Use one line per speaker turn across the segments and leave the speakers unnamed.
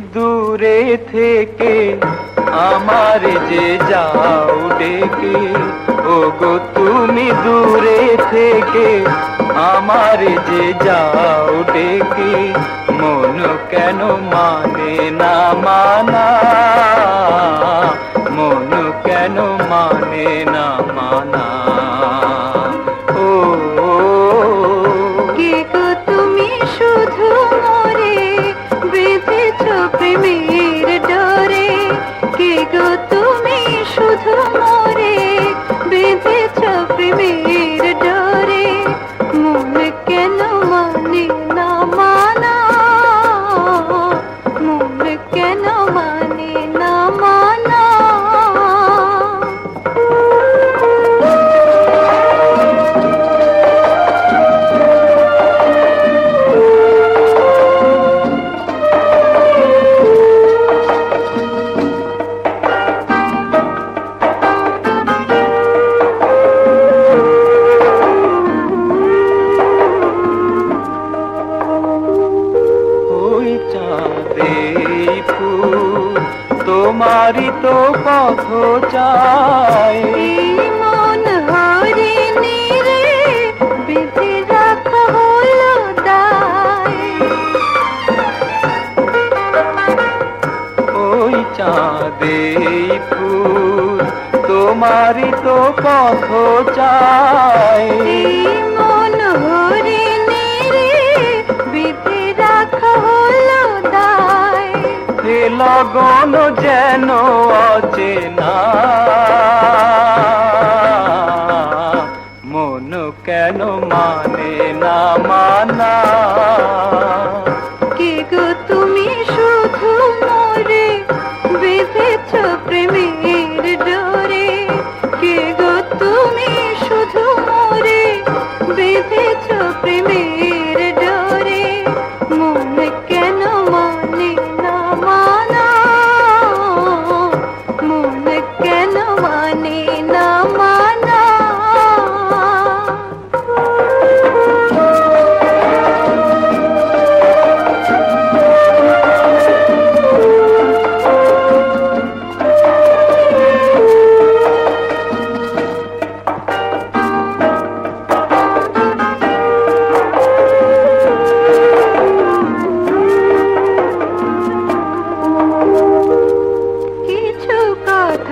দূরে থেকে আমার যে যাও ডেকে ও গো তুমি দূরে থেকে আমার যে যাও ডেকে, মন কেন মানে না মানা? মন কেন মানে না মানা? তোমারই তো পথ চাই।
মন হরিণী রে বেঁধে রাখা হলো
ওই চাঁদে ফুল তোমারই তো পথ চাই।
মন হরিণী
লগন যেন অচেনা মন কেন মানে না মানা।
কে গো তুমি ডোরে কে গো তুমি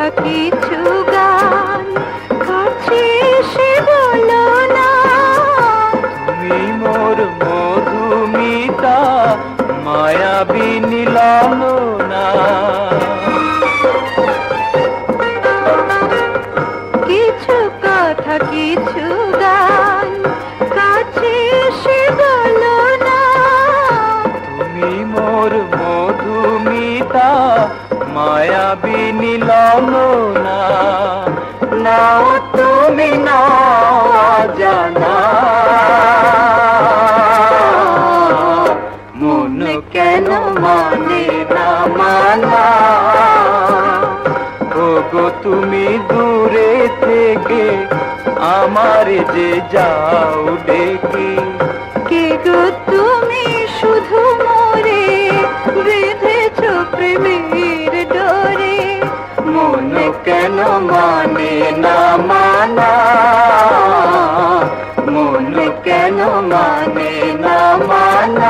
কথা কিছু গান কাছে এসে বলো না।
তুমি মোর মধুমিতা মায়াবী নীলালনা
কিছু কথা কিছু গান কাছে এসে বলো না।
তুমি মোর মধুমিতা মায়াবী নীলালনা নাও তুমি নাও জানা। মন কেন মানে না মানা? ওগো, তুমি দূরে থেকে আমার যে যাও ডেকে।
কে গো তুমি শুধু মরে বেঁধেছ প্রেমের কেন মানে না মানে?